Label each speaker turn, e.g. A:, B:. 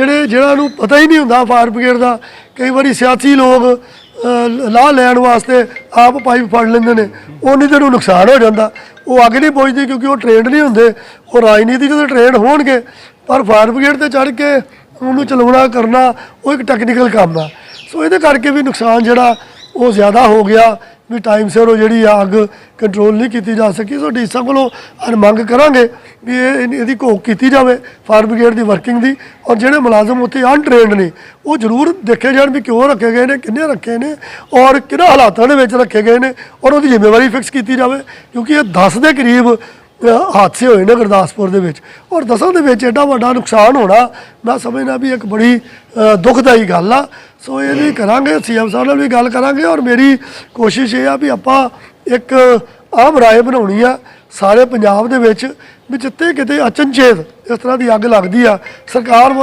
A: ਜਿਹੜੇ ਜਿਹੜਾ ਨੂੰ ਪਤਾ ਹੀ ਨਹੀਂ ਹੁੰਦਾ ਫਾਇਰ ਬ੍ਰਿਗੇਡ ਦਾ, ਕਈ ਵਾਰੀ ਸਿਆਸੀ ਲੋਕ ਲਾਹ ਲੈਣ ਵਾਸਤੇ ਆਪ ਪਾਈਪ ਫੜ ਲੈਂਦੇ ਨੇ। ਉਹਨੀ ਤੇ ਨੂੰ ਨੁਕਸਾਨ ਹੋ ਜਾਂਦਾ। ਉਹ ਅੱਗ ਨਹੀਂ ਪਹੁੰਚਦੀ ਕਿਉਂਕਿ ਉਹ ਟ੍ਰੇਨਡ ਨਹੀਂ ਹੁੰਦੇ। ਉਹ ਰਾਜਨੀਤਿਕ ਦੇ ਟ੍ਰੇਨ ਹੋਣਗੇ, ਪਰ ਫਾਇਰ ਬ੍ਰਿਗੇਡ ਤੇ ਚੜ ਕੇ ਉਹਨੂੰ ਚਲਾਉਣਾ, ਕਰਨਾ, ਉਹ ਇੱਕ ਟੈਕਨੀਕਲ ਕੰਮ ਆ। ਸੋ ਇਹਦੇ ਕਰਕੇ ਵੀ ਨੁਕਸਾਨ ਜਿਹੜਾ ਉਹ ਜ਼ਿਆਦਾ ਹੋ ਗਿਆ ਵੀ ਟਾਈਮ ਸਿਰ ਉਹ ਜਿਹੜੀ ਆ ਅੱਗ ਕੰਟਰੋਲ ਨਹੀਂ ਕੀਤੀ ਜਾ ਸਕੀ। ਸੋ ਡੀਸਾ ਕੋਲੋਂ ਅੱਜ ਮੰਗ ਕਰਾਂਗੇ ਵੀ ਇਹ ਇਹਦੀ- ਘੋਖ ਕੀਤੀ ਜਾਵੇ ਫਾਇਰ ਬ੍ਰਿਗੇਡ ਦੀ ਵਰਕਿੰਗ ਦੀ। ਔਰ ਜਿਹੜੇ ਮੁਲਾਜ਼ਮ ਉੱਥੇ ਅਨਟ੍ਰੇਨਡ ਨੇ ਉਹ ਜ਼ਰੂਰ ਦੇਖੇ ਜਾਣ ਵੀ ਕਿਉਂ ਰੱਖੇ ਗਏ ਨੇ ਕਿੰਨੇ ਰੱਖੇ ਨੇ ਔਰ ਕਿਹੜਾ ਹਾਲਾਤਾਂ ਦੇ ਵਿੱਚ ਰੱਖੇ ਗਏ ਨੇ ਔਰ ਉਹਦੀ ਜ਼ਿੰਮੇਵਾਰੀ ਫਿਕਸ ਕੀਤੀ ਜਾਵੇ। ਕਿਉਂਕਿ ਇਹ 10 ਦੇ ਕਰੀਬ ਹਾਦਸੇ ਹੋਏ ਨੇ ਗੁਰਦਾਸਪੁਰ ਦੇ ਵਿੱਚ। ਔਰ ਦਸਾਂ ਦੇ ਵਿੱਚ ਐਡਾ ਵੱਡਾ ਨੁਕਸਾਨ ਹੋਣਾ ਮੈਂ ਸਮਝਦਾ ਵੀ ਇੱਕ ਬੜੀ ਅ, ਦੁਖਦਾਈ ਗੱਲ ਆ। ਸੋ ਇਹ ਵੀ ਕਰਾਂਗੇ, ਸੀਐਮ ਸਾਹਿਬ ਨਾਲ ਵੀ ਗੱਲ ਕਰਾਂਗੇ ਔਰ ਮੇਰੀ ਕੋਸ਼ਿਸ਼ ਇਹ ਆ ਵੀ ਆਪਾਂ ਇੱਕ ਆਮ ਰਾਏ ਬਣਾਉਣੀ ਆ ਸਾਰੇ ਪੰਜਾਬ ਦੇ ਵਿੱਚ ਵੀ ਜਿੱਥੇ ਕਿਤੇ ਅਚਨਚੇਤ ਇਸ ਤਰ੍ਹਾਂ ਦੀ ਅੱਗ ਲੱਗਦੀ ਆ, ਸਰਕਾਰ ਵੱਲੋਂ